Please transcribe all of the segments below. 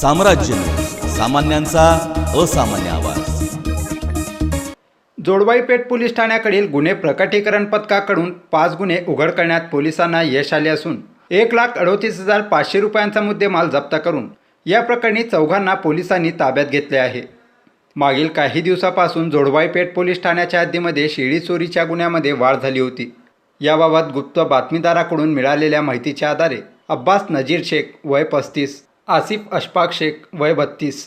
साम्राज्य सामान्यांचा असामान्य आवाज. जोडवाई पेठ पोलीस ठाण्याकडील गुन्हे प्रकटीकरण पथकाकडून पाच गुन्हे उघड करण्यात पोलिसांना यश आले असून एक लाख अडोतीस हजार पाचशे रुपयांचा मुद्देमाल जप्त करून या प्रकरणी चौघांना पोलिसांनी ताब्यात घेतले आहे. मागील काही दिवसापासून जोडवाई पेठ पोलीस ठाण्याच्या हद्दीमध्ये शिडी चोरीच्या गुन्ह्यामध्ये वाढ झाली होती. याबाबत गुप्त बातमीदाराकडून मिळालेल्या माहितीच्या आधारे अब्बास नजीर शेख वय पस्तीस आसिफ अशफाक शेख वय बत्तीस.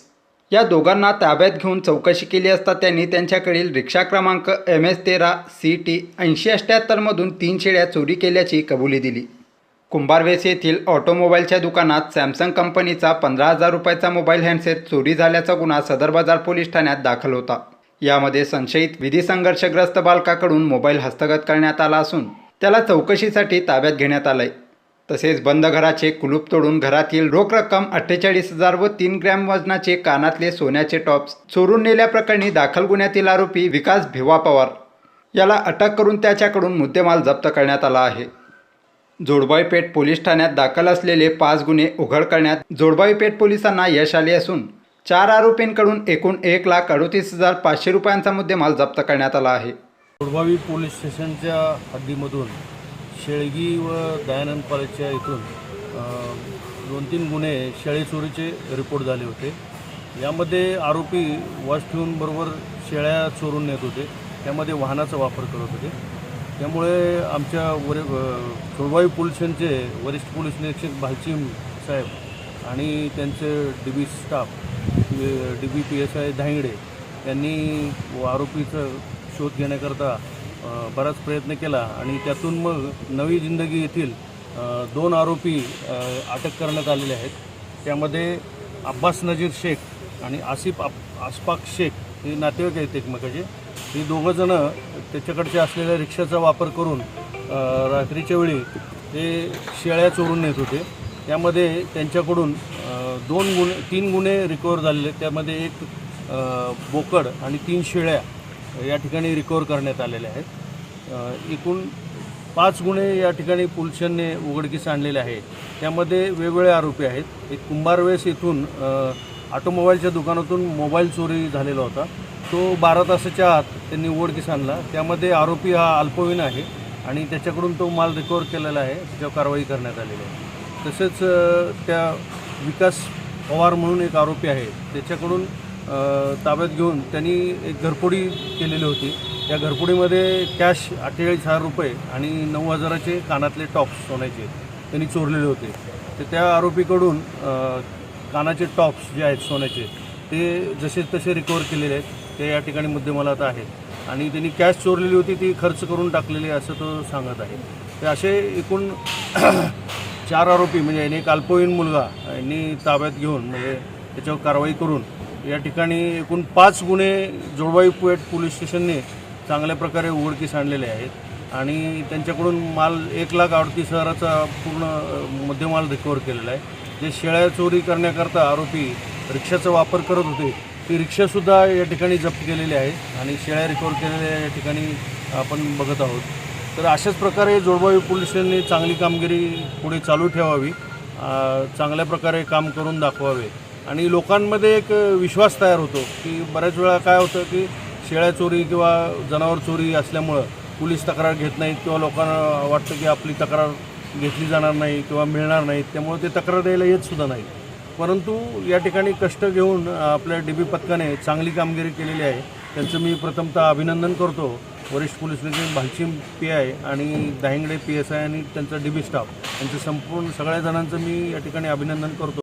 या दोघांना ताब्यात घेऊन चौकशी केली असता त्यांनी त्यांच्याकडील रिक्षा क्रमांक एम एस तेरा सी टी ऐंशी अठ्ठ्याहत्तरमधून तीन शेळ्या चोरी केल्याची कबुली दिली. कुंभारवेस येथील ऑटोमोबाईलच्या दुकानात सॅमसंग कंपनीचा पंधरा हजार रुपयाचा मोबाईल हँडसेट चोरी झाल्याचा गुन्हा सदर बाजार पोलीस ठाण्यात दाखल होता. यामध्ये संशयित विधी संघर्षग्रस्त बालकाकडून मोबाईल हस्तगत करण्यात आला असून त्याला चौकशीसाठी ताब्यात घेण्यात आलंय. तसेच बंद घराचे कुलूप तोडून घरातील रोख रक्कम अठ्ठेचाळीस हजार व तीन ग्रॅम वजनाचे कानातले सोन्याचे टॉप्स चोरून नेल्याप्रकरणी दाखल गुन्ह्यातील आरोपी विकास भिवा पवार. याला अटक करून त्याच्याकडून मुद्देमाल जप्त करण्यात आला आहे. जोडबाई पेठ पोलीस ठाण्यात दाखल असलेले पाच गुन्हे उघड करण्यात जोडबाई पेठ पोलिसांना यश आले असून चार आरोपींकडून एकूण एक लाख अडोतीस हजार पाचशे रुपयांचा मुद्देमाल जप्त करण्यात आला आहे. जोडबावी पोलीस स्टेशनच्या हद्दीमधून शेळगी व दयानंद कॉलेजच्या इथून दोन तीन गुन्हे शेळी चोरीचे रिपोर्ट झाले होते. यामध्ये आरोपी वॉच ठेवून बरोबर शेळ्या चोरून नेत होते. त्यामध्ये वाहनाचा वापर करत होते. त्यामुळे आमच्या वर सुळवाई पोलिसांचे वरिष्ठ पोलीस निरीक्षक भालचिम साहेब आणि त्यांचे D B staff D B P S I Dhangade यांनी आरोपीचा शोध घेण्याकरता बराच प्रयत्न केला आणि त्यातून मग नवी जिंदगी येथील दोन आरोपी अटक करण्यात आलेले आहेत. त्यामध्ये अब्बास नजीर शेख आणि आसिफ अप आसपाक शेख हे नातेवाईक आहेत एकमेकाचे. ही दोघंजणं त्याच्याकडच्या असलेल्या रिक्षाचा वापर करून रात्रीच्या वेळी ते शेळ्या चोरून नेत होते. त्यामध्ये त्यांच्याकडून दोन गुन्हे तीन गुन्हे रिकवर झालेले त्यामध्ये एक बोकड आणि तीन शेळ्या या ठिकाणी रिकवर करण्यात आलेल्या आहेत. एकूण पाच गुन्हे या ठिकाणी पोलिसांनी उघडकीस आणलेले आहे त्यामध्ये वेगवेगळे आरोपी आहेत. एक कुंभारवेस येथून ऑटोमोबाईलच्या दुकानातून मोबाईल चोरी झालेला होता. तो बारा तासाच्या आत त्यांनी उघडकीस आणला. त्यामध्ये आरोपी हा अल्पवयीन आहे आणि त्याच्याकडून तो माल रिकवर केलेला आहे. त्याच्यावर कारवाई करण्यात आलेली आहे. तसेच त्या विकास पवार म्हणून एक आरोपी आहे. त्याच्याकडून ताब्यात घेऊन त्यांनी एक घरफोडी केलेली होती. त्या घरफोडीमध्ये कॅश अठ्ठेचाळीस हजार रुपये आणि नऊ हजाराचे कानातले टॉप्स सोन्याचे त्यांनी चोरलेले होते. तर त्या आरोपीकडून कानाचे टॉप्स जे आहेत सोन्याचे ते जसे तसे रिकवर केलेले आहेत. ते या ठिकाणी मुद्देमालात आहेत आणि त्यांनी कॅश चोरलेली होती ती खर्च करून टाकलेली असं तो सांगत आहे. ते असे एकूण चार आरोपी म्हणजे यांनी एक अल्पवयीन मुलगा यांनी ताब्यात घेऊन म्हणजे त्याच्यावर कारवाई करून या ठिकाणी एकूण पाच गुन्हे जोडवाई पुएट पोलीस स्टेशनने चांगल्या प्रकारे उघडकीस आणलेले आहेत. आणि त्यांच्याकडून माल एक लाख अडतीस हजाराचा पूर्ण मध्यमाल रिकवर केलेला आहे. जे शेळ्या चोरी करण्याकरता आरोपी रिक्षाचा वापर करत होते ती रिक्षासुद्धा या ठिकाणी जप्त केलेली आहे आणि शेळ्या रिकवर केलेल्या या ठिकाणी आपण बघत आहोत. तर अशाच प्रकारे जोडबावी पोलीस स्टेशनने चांगली कामगिरी पुढे चालू ठेवावी चांगल्या प्रकारे काम करून दाखवावे. आणि लोकांमध्ये एक विश्वास तयार होतो की बऱ्याच वेळा काय होतं की शेळ्या चोरी किंवा जनावर चोरी असल्यामुळं पोलीस तक्रार घेत नाहीत किंवा लोकांना वाटतं की आपली तक्रार घेतली जाणार नाही किंवा मिळणार नाहीत त्यामुळे ते तक्रार द्यायला येतसुद्धा नाही. परंतु या ठिकाणी कष्ट घेऊन आपल्या डी बी पथकाने चांगली कामगिरी केलेली आहे. त्यांचं मी प्रथमतः अभिनंदन करतो. वरिष्ठ पोलीस निरीक्षक भालचिम पी आय आणि दाहिंगडे पी एस आय आणि त्यांचा डी बी स्टाफ यांचं संपूर्ण सगळ्या जणांचं मी या ठिकाणी अभिनंदन करतो.